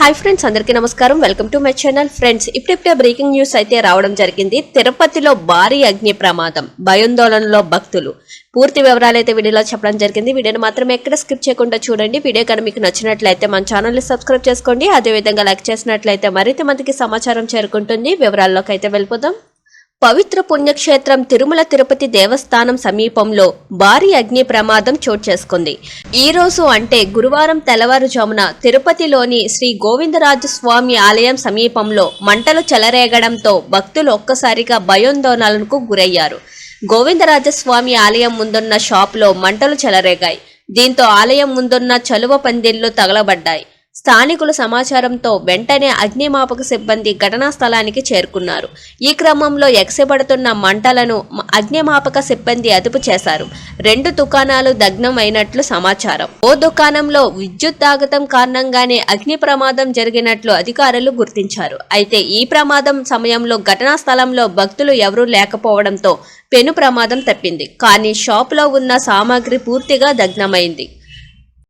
Hi friends అందరికీ నమస్కారం. Welcome to my channel friends ఇప్పుడిప్పుడే బ్రేకింగ్ న్యూస్ అయితే రావడం జరిగింది. తిరుపతిలో భారీ అగ్ని ప్రమాదం భయోందోళనలో భక్తులు. పూర్తి వివరాలు అయితే వీడియోలో చెప్పడం జరిగింది. వీడియోని మాత్రం ఎక్కడ స్కిప్ చేయకుండా చూడండి. వీడియో కనుక మీకు నచ్చినట్లయితే మన ఛానల్ని సబ్స్క్రైబ్ చేసుకోండి. అదేవిధంగా లైక్ చేసినట్లయితే మరింత మందికి సమాచారం చేరుకుంటుంది. వివరాల్లోకి అయితే వెళ్ళిపోదాం. పవిత్ర పుణ్యక్షేత్రం తిరుమల తిరుపతి దేవస్థానం సమీపంలో భారీ అగ్ని ప్రమాదం చోటు చేసుకుంది. ఈ రోజు అంటే గురువారం తెల్లవారుజామున తిరుపతిలోని శ్రీ గోవిందరాజస్వామి ఆలయం సమీపంలో మంటలు చెలరేగడంతో భక్తులు ఒక్కసారిగా భయోందోళనలకు గురయ్యారు. గోవిందరాజస్వామి ఆలయం ముందున్న షాప్లో మంటలు చెలరేగాయి. దీంతో ఆలయం ముందున్న చలువ పందిళ్ళు తగలబడ్డాయి. స్థానికుల సమాచారంతో వెంటనే అగ్నిమాపక సిబ్బంది ఘటనా స్థలానికి చేరుకున్నారు. ఈ క్రమంలో ఎగసిపడుతున్న మంటలను అగ్నిమాపక సిబ్బంది అదుపు చేశారు. రెండు దుకాణాలు దగ్నం అయినట్లు సమాచారం. ఓ దుకాణంలో విద్యుత్ దాగతం కారణంగానే అగ్ని ప్రమాదం జరిగినట్లు అధికారులు గుర్తించారు. అయితే ఈ ప్రమాదం సమయంలో ఘటనా స్థలంలో భక్తులు ఎవరూ లేకపోవడంతో పెను ప్రమాదం తప్పింది. కానీ షాపులో ఉన్న సామాగ్రి పూర్తిగా దగ్నమైంది